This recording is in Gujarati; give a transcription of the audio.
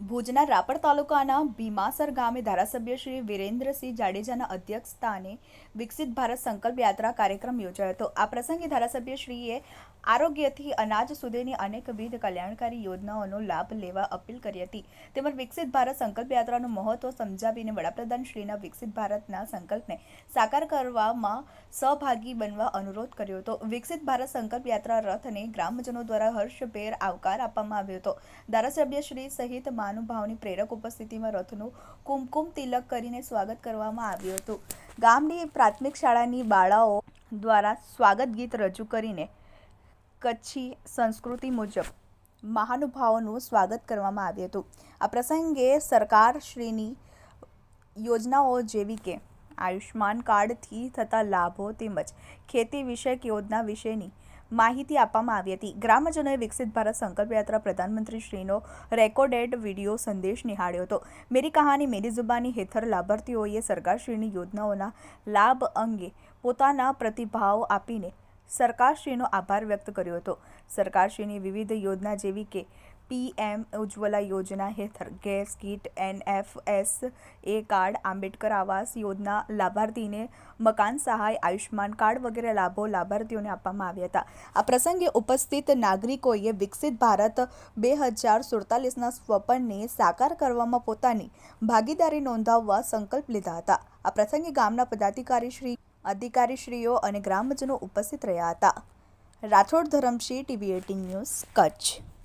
ભુજના રાપર તાલુકાના ભીમાસર ગામે ધારાસભ્ય શ્રી વિરેન્દ્રસિંહ જાડેજાના અધ્યક્ષસ્થાને વિકસિત ભારત સંકલ્પ યાત્રા કાર્યક્રમ યોજાયો હતો. આ પ્રસંગે ધારાસભ્યશ્રીએ આરોગ્યથી અનાજ સુધીની અનેકવિધ કલ્યાણકારી યોજનાઓનો લાભ લેવા અપીલ કરી હતી. તેમજ વિકસિત ભારત સંકલ્પ યાત્રાનું મહત્વ સમજાવીને વડાપ્રધાન શ્રીના વિકસિત ભારતના સંકલ્પને સાકાર કરવામાં સહભાગી બનવા અનુરોધ કર્યો હતો. વિકસિત ભારત સંકલ્પ યાત્રા રથને ગ્રામજનો દ્વારા હર્ષભેર આવકાર આપવામાં આવ્યો હતો. ધારાસભ્યશ્રી સહિત મહાનુભાવોની પ્રેરક ઉપસ્થિતિમાં રથનું કુમકુમ તિલક કરીને સ્વાગત કરવામાં આવ્યું હતું. ગામની પ્રાથમિક શાળાની બાળાઓ દ્વારા સ્વાગત ગીત રજૂ કરીને કચ્છી સંસ્કૃતિ મુજબ મહાનુભાવોનું સ્વાગત કરવામાં આવ્યું હતું. આ પ્રસંગે સરકારશ્રીની યોજનાઓ જેવી કે આયુષ્માન કાર્ડથી થતા લાભો તેમજ ખેતી વિષયક યોજના વિશેની માહિતી આપવામાં આવી હતી. ગ્રામજનોએ વિકસિત ભારત સંકલ્પ યાત્રા પ્રધાનમંત્રી શ્રીનો રેકોર્ડેડ વીડિયો સંદેશ નિહાળ્યો હતો. મેરી કહાની, મેરી જુબાની હેઠળ લાભાર્થીઓએ સરકારશ્રીની યોજનાઓના લાભ અંગે પોતાના પ્રતિભાવ આપીને સરકારશ્રીનો આભાર વ્યક્ત કર્યો હતો. સરકારશ્રીની વિવિધ યોજના જેવી કે પીએમ ઉજ્જવલા યોજના હેઠળ gas kit NFS A card, Ambedkar Awas Yojana લાભાર્થીને મકાન સહાય આયુષ્માન કાર્ડ વગેરે લાભો લાભાર્થીઓને આપવામાં આવ્યા હતા. આ પ્રસંગે ઉપસ્થિત નાગરિકોએ વિકસિત ભારત બે હજાર સુડતાલીસના સ્વપ્નને સાકાર કરવામાં પોતાની ભાગીદારી નોંધાવવા સંકલ્પ લીધા હતા. આ પ્રસંગે ગામના પદાધિકારી શ્રી, અધિકારીશ્રીઓ અને ગ્રામજનો ઉપસ્થિત રહ્યા હતા. Rathod Dharamshi TV eighteen news, Kutch.